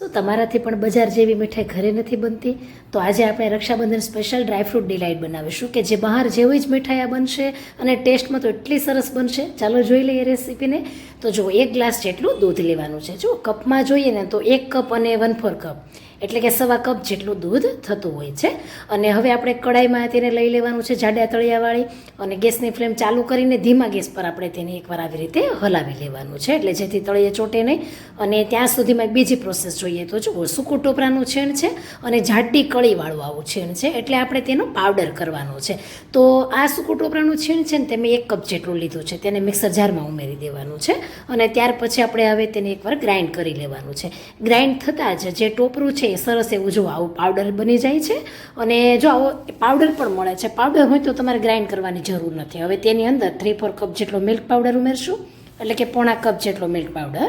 તો તમારાથી પણ બજાર જેવી મીઠાઈ ઘરે નથી બનતી? તો આજે આપણે રક્ષાબંધન સ્પેશિયલ ડ્રાયફ્રૂટ ડિલાઇટ બનાવીશું કે જે બહાર જેવી જ મીઠાઈ આ બનશે અને ટેસ્ટમાં તો એટલી સરસ બનશે. ચાલો જોઈ લઈએ રેસીપીને તો જો એક ગ્લાસ જેટલું દૂધ લેવાનું છે. જો કપમાં જોઈએ ને તો એક કપ અને વન ફોર કપ એટલે કે સવા કપ જેટલું દૂધ થતું હોય છે. અને હવે આપણે કડાઈમાં તેને લઈ લેવાનું છે જાડા તળિયાવાળી. અને ગેસની ફ્લેમ ચાલુ કરીને ધીમા ગેસ પર આપણે તેને એકવાર આવી રીતે હલાવી લેવાનું છે. એટલે જેથી તળિયે ચોટે નહીં. અને ત્યાં સુધીમાં બીજી પ્રોસેસ જોઈએ તો જો સૂકું ટોપરાનું છેણ છે અને જાડી કળીવાળું આવું છેણ છે, એટલે આપણે તેનો પાવડર કરવાનો છે. તો આ સૂકું ટોપરાનું છેણ છે ને, તે મેં એક કપ જેટલું લીધું છે, તેને મિક્સર જારમાં ઉમેરી દેવાનું છે અને ત્યાર પછી આપણે હવે તેને એકવાર ગ્રાઇન્ડ કરી લેવાનું છે. ગ્રાઇન્ડ થતાં જ જે ટોપરું છે એ સરસ એવું જો આવું પાવડર બની જાય છે અને જો આવો પાવડર પણ મળે છે. પાવડર હોય તો તમારે ગ્રાઇન્ડ કરવાની જરૂર નથી. હવે તેની અંદર થ્રી ફોર કપ જેટલો મિલ્ક પાવડર ઉમેરશું. એટલે કે પોણા કપ જેટલો મિલ્ક પાવડર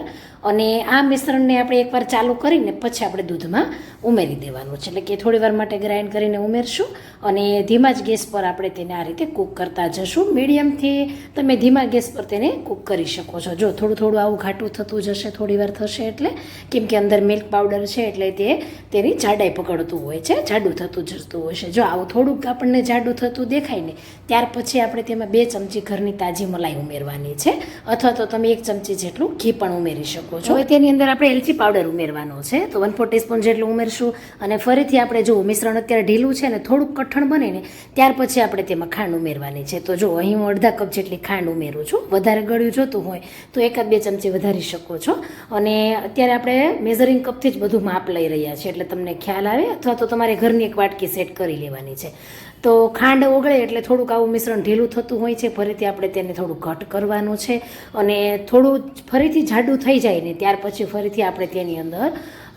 અને આ મિશ્રણને આપણે એકવાર ચાલુ કરીને પછી આપણે દૂધમાં ઉમેરી દેવાનું છે. એટલે કે થોડી વાર માટે ગ્રાઇન્ડ કરીને ઉમેરશું અને ધીમા જ ગેસ પર આપણે તેને આ રીતે કૂક કરતા જશું. મીડિયમથી તમે ધીમા ગેસ પર તેને કૂક કરી શકો છો. જો થોડું થોડું આવું ઘાટું થતું જશે થોડીવાર થશે એટલે, કેમ કે અંદર મિલ્ક પાવડર છે એટલે તે તેની જાડાઈ પકડતું હોય છે, જાડું થતું જતું હોય છે. જો આવું થોડુંક આપણને જાડું થતું દેખાય ને, ત્યાર પછી આપણે તેમાં બે ચમચી ઘરની તાજી મલાઈ ઉમેરવાની છે. અથવા તો તમે એક ચમચી જેટલું ઘી પણ ઉમેરી શકો છો. હવે તેની અંદર આપણે એલચી પાવડર ઉમેરવાનો છે. તો વન ફોર ટીસ્પૂન જેટલું ઉમેરશું અને ફરીથી આપણે જો મિશ્રણ અત્યારે ઢીલું છે ને થોડુંક કઠણ બને ને ત્યાર પછી આપણે તેમાં ખાંડ ઉમેરવાની છે. તો જો અહીં હું અડધા કપ જેટલી ખાંડ ઉમેરું છું. વધારે ગળ્યું જોતું હોય તો એકાદ બે ચમચી વધારી શકો છો. અને અત્યારે આપણે મેઝરિંગ કપથી જ બધું માપ લઈ રહ્યા છીએ એટલે તમને ખ્યાલ આવે અથવા તો તમારે ઘરની એક વાટકી સેટ કરી લેવાની છે. તો ખાંડ ઓગળે એટલે થોડુંક આવું મિશ્રણ ઢીલું થતું હોય છે. ફરીથી આપણે તેને થોડું ઘટ કરવાનું છે. અને થોડું ફરીથી જાડું થઈ જાય ને ત્યાર પછી ફરીથી આપણે તેની અંદર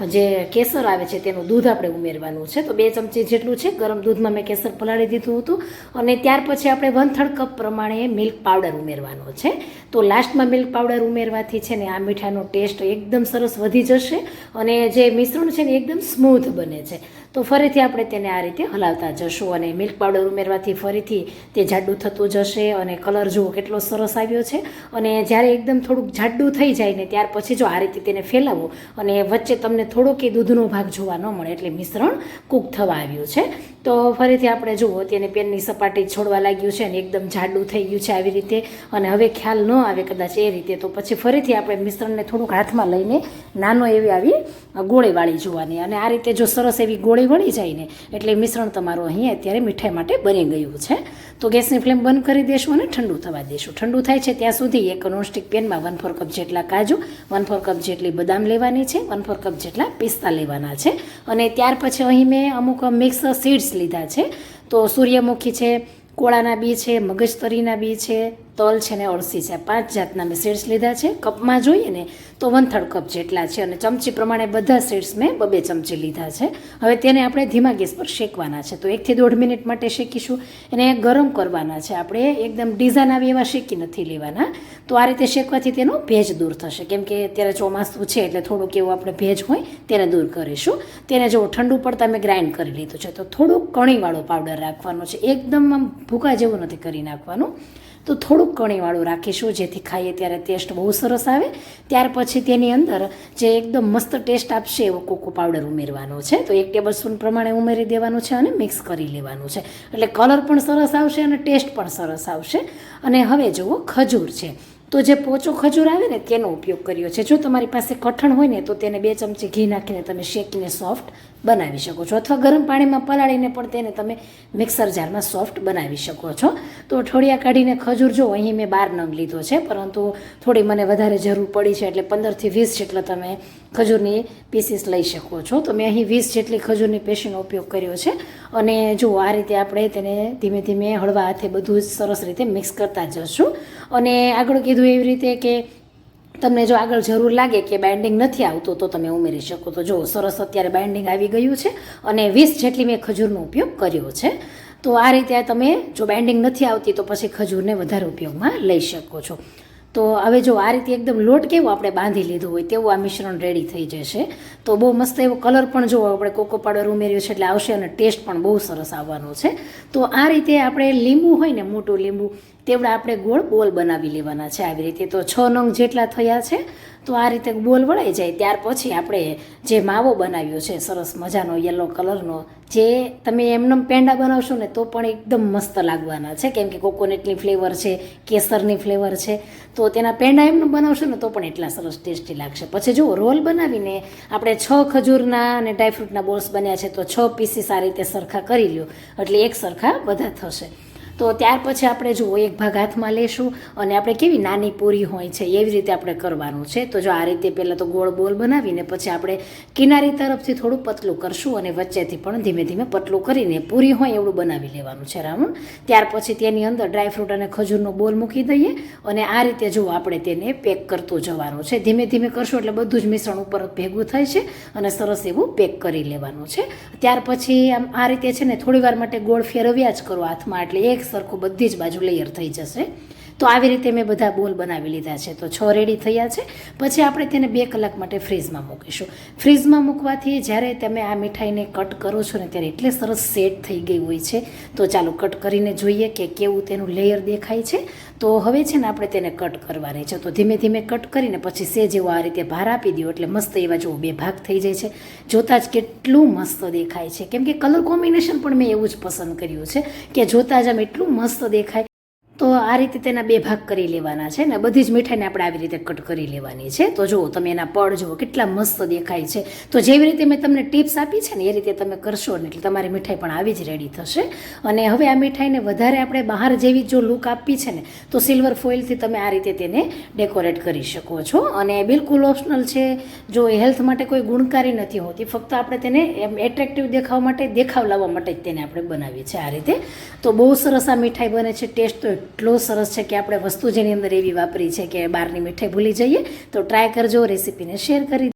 જે કેસર આવે છે તેનું દૂધ આપણે ઉમેરવાનું છે. તો બે ચમચી જેટલું છે. ગરમ દૂધમાં મેં કેસર પલાળી દીધું હતું. અને ત્યાર પછી આપણે વન થર્ડ કપ પ્રમાણે મિલ્ક પાવડર ઉમેરવાનો છે. તો લાસ્ટમાં મિલ્ક પાવડર ઉમેરવાથી છે ને આ મીઠાનો ટેસ્ટ એકદમ સરસ વધી જશે અને જે મિશ્રણ છે ને એકદમ સ્મૂથ બને છે. તો ફરીથી આપણે તેને આ રીતે હલાવતા જશું અને મિલ્ક પાવડર ઉમેરવાથી ફરીથી તે જાડું થતું જશે અને કલર જુઓ કેટલો સરસ આવ્યો છે. અને જ્યારે એકદમ થોડુંક જાડું થઈ જાય ને ત્યાર પછી જો આ રીતે તેને ફેલાવો અને વચ્ચે તમને થોડો કે દૂધનો ભાગ જોવા ન મળે એટલે મિશ્રણ કૂક થવા આવ્યું છે. તો ફરીથી આપણે જુઓ તેને પેનની સપાટી છોડવા લાગ્યું છે અને એકદમ જાડું થઈ ગયું છે આવી રીતે. અને હવે ખ્યાલ ન આવે કદાચ એ રીતે તો પછી ફરીથી આપણે મિશ્રણને થોડુંક હાથમાં લઈને નાનો એવી આવી ગોળી વાળી જોવાની. અને આ રીતે જો સરસ એવી ગોળી વળી જાય ને, એટલે મિશ્રણ તમારું અહીં અત્યારે મીઠાઈ માટે બની ગયું છે. તો ગેસની ફ્લેમ બંધ કરી દેશું અને ઠંડુ થવા દેશું. ઠંડુ થાય છે ત્યાં સુધી એક નોનસ્ટિક પેનમાં વન ફોર કપ જેટલા કાજુ વન ફોર કપ જેટલી બદામ લેવાની છે વન ફોર કપ જેટલા પિસ્તા લેવાના છે. અને ત્યાર પછી અહીં મેં અમુક મિક્સ સીડ્સ લીધા છે. તો સૂર્યમુખી છે, કોળાના બી છે, મગજતરીના બી છે તલ છે ને અળસી છે. પાંચ જાતના મેં સીડ્સ લીધા છે. કપમાં જોઈએ ને તો વન થર્ડ કપ જેટલા છે અને ચમચી પ્રમાણે બધા સીડ્સ મેં બબે ચમચી લીધા છે. હવે તેને આપણે ધીમા ગેસ પર શેકવાના છે. તો એકથી દોઢ મિનિટ માટે શેકીશું. એને ગરમ કરવાના છે. આપણે એકદમ ડિઝાઇન આવી એવા શેકી નથી લેવાના. તો આ રીતે શેકવાથી તેનો ભેજ દૂર થશે. કેમ કે અત્યારે ચોમાસું છે એટલે થોડુંક એવું આપણે ભેજ હોય તેને દૂર કરીશું. તેને જો ઠંડુ પડતા મેં ગ્રાઇન્ડ કરી લીધું છે. તો થોડુંક કણીવાળો પાવડર રાખવાનો છે. એકદમ આમ ભૂકા જેવું નથી કરી નાખવાનું. તો થોડુંક કણીવાળું રાખીશું, જેથી ખાઈએ ત્યારે ટેસ્ટ બહુ સરસ આવે. ત્યાર પછી તેની અંદર જે એકદમ મસ્ત ટેસ્ટ આપશે એવો કોકો પાવડર ઉમેરવાનો છે. તો એક ટેબલ સ્પૂન પ્રમાણે ઉમેરી દેવાનું છે અને મિક્સ કરી લેવાનું છે. એટલે કલર પણ સરસ આવશે અને ટેસ્ટ પણ સરસ આવશે. અને હવે જુઓ, ખજૂર છે. તો જે પોચો ખજૂર આવે ને, તેનો ઉપયોગ કર્યો છે. જો તમારી પાસે કઠણ હોય ને, તો તેને બે ચમચી ઘી નાખીને તમે શેકીને સોફ્ટ બનાવી શકો છો અથવા ગરમ પાણીમાં પલાળીને પણ તેને તમે મિક્સર જારમાં સોફ્ટ બનાવી શકો છો. તો અઠવાડિયા કાઢીને ખજૂર જો અહીં મેં બાર નંગ લીધો છે, પરંતુ થોડી મને વધારે જરૂર પડી છે એટલે પંદરથી વીસ જેટલા તમે ખજૂરની પીસીસ લઈ શકો છો. તો મેં અહીં વીસ જેટલી ખજૂરની પેશીનો ઉપયોગ કર્યો છે અને જો આ રીતે આપણે તેને ધીમે ધીમે હળવા હાથે બધું જ સરસ રીતે મિક્સ કરતા જશું. અને આગળ કીધું એવી રીતે કે તમને જો આગળ જરૂર લાગે કે બાઇન્ડિંગ નથી આવતું, તો તમે ઉમેરી શકો. તો જો સરસ અત્યારે બાઇન્ડિંગ આવી ગયું છે અને વીસ જેટલી મેં ખજૂરનો ઉપયોગ કર્યો છે. તો આ રીતે તમે જો બાઇન્ડિંગ નથી આવતી, તો પછી ખજૂરને વધારે ઉપયોગમાં લઈ શકો છો. તો હવે જો આ રીતે એકદમ લોટ કેવો આપણે બાંધી લીધું હોય, તેવું આ મિશ્રણ રેડી થઈ જશે. તો બહુ મસ્ત એવો કલર પણ જો આપણે કોકો પાવડર ઉમેર્યો છે એટલે આવશે અને ટેસ્ટ પણ બહુ સરસ આવવાનો છે. તો આ રીતે આપણે લીંબુ હોય ને, મોટું લીંબુ, તેવડા આપણે ગોળ બોલ બનાવી લેવાના છે આવી રીતે. તો છ નંગ જેટલા થયા છે, તો આ રીતે બોલ વળાઈ જાય. ત્યાર પછી આપણે જે માવો બનાવ્યો છે, સરસ મજાનો યલો કલરનો જે તમે એમનેમ પેંડા બનાવશો ને, તો પણ એકદમ મસ્ત લાગવાના છે. કેમ કે કોકોનટની ફ્લેવર છે, કેસરની ફ્લેવર છે. તો તેના પેંડા એમનું બનાવશો ને, તો પણ એટલા સરસ ટેસ્ટી લાગશે. પછી જો રોલ બનાવીને આપણે છ ખજૂરના અને ડ્રાયફ્રૂટના બોલ્સ બન્યા છે, તો છ પીસીસ આ રીતે સરખા કરી લ્યો. એટલે એક સરખા બધા થશે. તો ત્યાર પછી આપણે જુઓ એક ભાગ હાથમાં લેશું અને આપણે કેવી નાની પૂરી હોય છે, એવી રીતે આપણે કરવાનું છે. તો જો આ રીતે પહેલાં તો ગોળ બોલ બનાવીને પછી આપણે કિનારી તરફથી થોડું પતલું કરશું અને વચ્ચેથી પણ ધીમે ધીમે પતલું કરીને પૂરી હોય એવું બનાવી લેવાનું છે રાઉન્ડ. ત્યાર પછી તેની અંદર ડ્રાયફ્રૂટ અને ખજૂરનો બોલ મૂકી દઈએ અને આ રીતે જુઓ આપણે તેને પેક કરતું જવાનું છે. ધીમે ધીમે કરશું એટલે બધું જ મિશ્રણ ઉપર ભેગું થાય છે અને સરસ એવું પેક કરી લેવાનું છે. ત્યાર પછી આમ આ રીતે છે ને થોડી વાર માટે ગોળ ફેરવ્યા જ કરો હાથમાં, એટલે એક સરખું બધી જ બાજુ લેયર થઈ જશે. તો આવી રીતે મેં બધા બોલ બનાવી લીધા છે. તો છ રેડી થયા છે. પછી આપણે તેને બે કલાક માટે ફ્રીઝમાં મૂકીશું. ફ્રીઝમાં મૂકવાથી જ્યારે તમે આ મીઠાઈને કટ કરો છો ને ત્યારે એટલે સરસ સેટ થઈ ગઈ હોય છે. તો ચાલો કટ કરીને જોઈએ કે કેવું તેનું લેયર દેખાય છે. તો હવે છે ને આપણે તેને કટ કરવાની છે. તો ધીમે ધીમે કટ કરીને પછી સે જેવો આ રીતે ભાર આપી દો એટલે મસ્ત એવા જેવો બે ભાગ થઈ જાય છે. જોતાં જ કેટલું મસ્ત દેખાય છે. કેમ કે કલર કોમ્બિનેશન પણ મેં એવું જ પસંદ કર્યું છે કે જોતાં જ આમ એટલું મસ્ત દેખાય તો આ રીતે તેના બે ભાગ કરી લેવાના છે ને બધી જ મીઠાઈને આપણે આવી રીતે કટ કરી લેવાની છે. તો જુઓ, તમે એના પડ જુઓ, કેટલા મસ્ત દેખાય છે. તો જેવી રીતે મેં તમને ટિપ્સ આપી છે ને, એ રીતે તમે કરશો ને, એટલે તમારી મીઠાઈ પણ આવી જ રેડી થશે. અને હવે આ મીઠાઈને વધારે આપણે બહાર જેવી જો લુક આપવી છે ને, તો સિલ્વર ફોઇલથી તમે આ રીતે તેને ડેકોરેટ કરી શકો છો. અને બિલકુલ ઓપ્શનલ છે, જો હેલ્થ માટે કોઈ ગુણકારી નથી હોતી, ફક્ત આપણે તેને એમ એટ્રેક્ટિવ દેખાવા માટે, દેખાવ લાવવા માટે જ તેને આપણે બનાવીએ છીએ આ રીતે. તો બહુ સરસ આ મીઠાઈ બને છે ટેસ્ટ તો એટલો સરસ છે કે આપણે વસ્તુ જેની અંદર એવી વાપરી છે કે બહારની મીઠાઈ ભૂલી જઈએ, તો ટ્રાય કરજો રેસીપીને શેર કરી